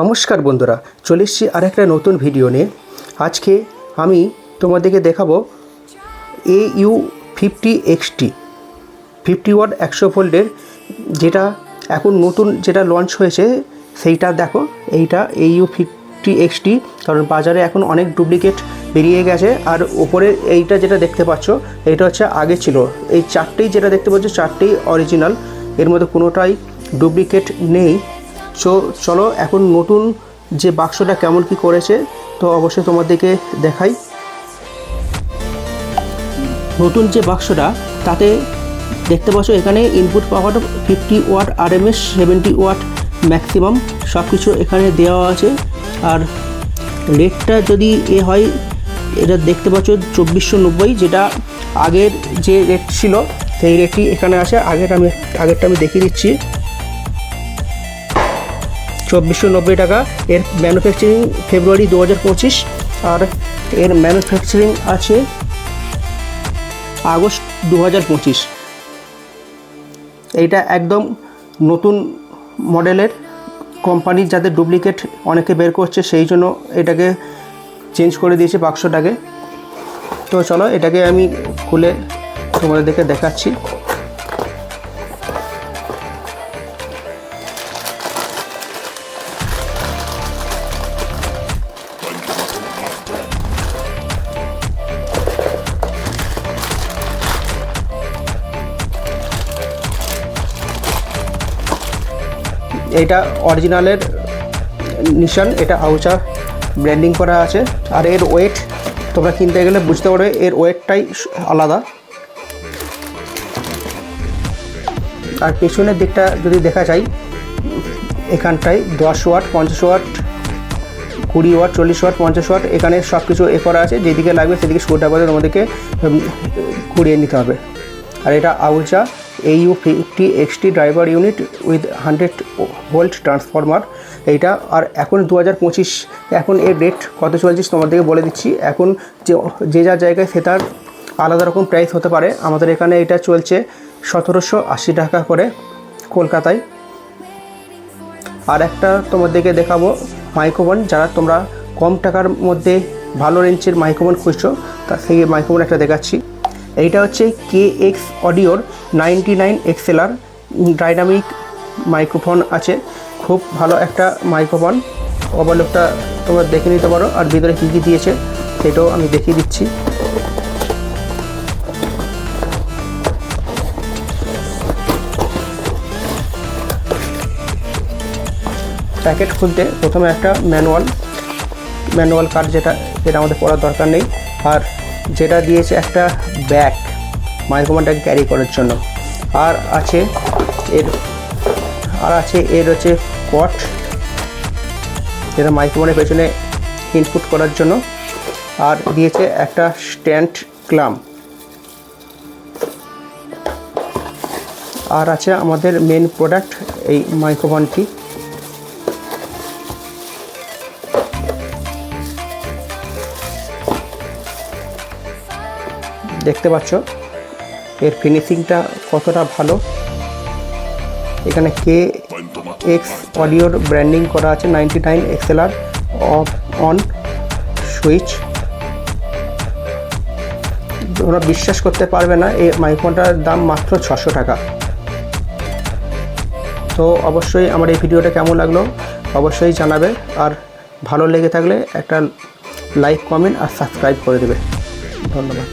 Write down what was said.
নমস্কার বন্ধুরা, চলে এসছি আর একটা নতুন ভিডিও নিয়ে। আজকে আমি তোমাদেরকে দেখাবো A U fifty XT fifty watt একশো ভোল্টের যেটা এখন নতুন যেটা লঞ্চ হয়েছে, সেইটা দেখো, এইটা এ ইউ ফিফটি এক্সটি কারণ বাজারে এখন অনেক ডুপ্লিকেট বেরিয়ে গেছে। আর ওপরে এইটা যেটা দেখতে পাচ্ছ এইটা হচ্ছে আগে ছিল। এই চারটেই যেটা দেখতে পাচ্ছ, চারটেই অরিজিনাল এর মধ্যে কোনোটাই ডুপ্লিকেট নেই। সো চলো, এখন নতুন যে বাক্সটা কেমন কি করেছে, তো অবশ্যই তোমাদেরকে দেখাই। নতুন যে বাক্সটা, তাতে দেখতে পাচ্ছ এখানে input power fifty watt R M S seventy watt maximum সব কিছু এখানে দেওয়া আছে। আর রেটটা যদি এ হয়, এটা দেখতে পাচ্ছ চব্বিশশো নব্বই, যেটা আগের যে রেট ছিল, সেই রেটটি এখানে আছে। আগের আমি, আগেরটা আমি দেখিয়ে দিচ্ছি। চব্বিশশো নব্বই টাকা। এর ম্যানুফ্যাকচারিং ফেব্রুয়ারি দু হাজার পঁচিশ, আর এর ম্যানুফ্যাকচারিং আছে আগস্ট দু হাজার পঁচিশ। এইটা একদম নতুন মডেলের কোম্পানির যাদের ডুপ্লিকেট অনেকে বের করছে, সেই জন্য এটাকে চেঞ্জ করে দিয়েছে বাক্সটাকে। তো চলো এটাকে আমি খুলে তোমাদেরকে দেখাচ্ছি। এইটা অরিজিনালের নিশান, এটা আউচা ব্র্যান্ডিং করা আছে। আর এর ওয়েট তোমরা কিনতে গেলে বুঝতে পারবে, এর ওয়েটটাই আলাদা। আর পেছনের দিকটা যদি দেখা যায়, এখানটায় দশ ওয়াট, পঞ্চাশ ওয়াট, কুড়ি ওয়াট, চল্লিশ ওয়াট, পঞ্চাশ ওয়াট, এখানে সব কিছু এ করা আছে। যেদিকে লাগবে সেদিকে স্ক্রুটা করে তোমাদেরকে ঘুরিয়ে নিতে হবে। আর এটা আউচা AU fifty XT driver unit with hundred volt transformer এইটা আর এখন দু হাজার পঁচিশ, এখন এর রেট কত চলছে তোমাদেরকে বলে দিচ্ছি। এখন যে যে যা জায়গায় সে তার আলাদা রকম প্রাইস হতে পারে। আমাদের এখানে এটা চলছে সতেরোশো আশি টাকা করে কলকাতায়। আর একটা তোমাদেরকে দেখাবো মাইক্রোফোন যারা তোমরা কম টাকার মধ্যে ভালো রেঞ্জের মাইক্রোফোন খুঁজছো, তা সেই মাইক্রোফোন একটা দেখাচ্ছি। এইটা হচ্ছে K X অডিওর ninety nine XLR dynamic microphone আছে। খুব ভালো একটা মাইক্রোফোন ওভারলোকটা তোমরা দেখে নিতে পারো। আর ভিতরে কী কী দিয়েছে, সেটাও আমি দেখিয়ে দিচ্ছি। প্যাকেট খুলতে প্রথমে একটা ম্যানুয়াল ম্যানুয়াল কার্ড যেটা যেটা আমাদের পড়ার দরকার নেই। আর যেটা দিয়েছে একটা ব্যাগ মাইক্রোফোনটাকে ক্যারি করার জন্য। আর আছে এর, আর আছে এর হচ্ছে কট যেটা মাইক্রোফোনের পেছনে ইনপুট করার জন্য। আর দিয়েছে একটা স্ট্যান্ড ক্লাম আর আছে আমাদের মেন প্রোডাক্ট এই মাইক্রোফোনটি। দেখতে পাচ্ছ। এর ফিনিশিংটা কতটা ভালো। এখানে কে এক্স অডিওর ব্র্যান্ডিং করা আছে ninety nine XLR off on switch তোমরা বিশ্বাস করতে পারবে না, এই মাইক্রোফোনটার দাম মাত্র ছশো টাকা। তো অবশ্যই আমার এই ভিডিওটা কেমন লাগল অবশ্যই জানাবে, আর ভালো লেগে থাকলে একটা লাইক কমেন্ট আর সাবস্ক্রাইব করে দেবে। ধন্যবাদ।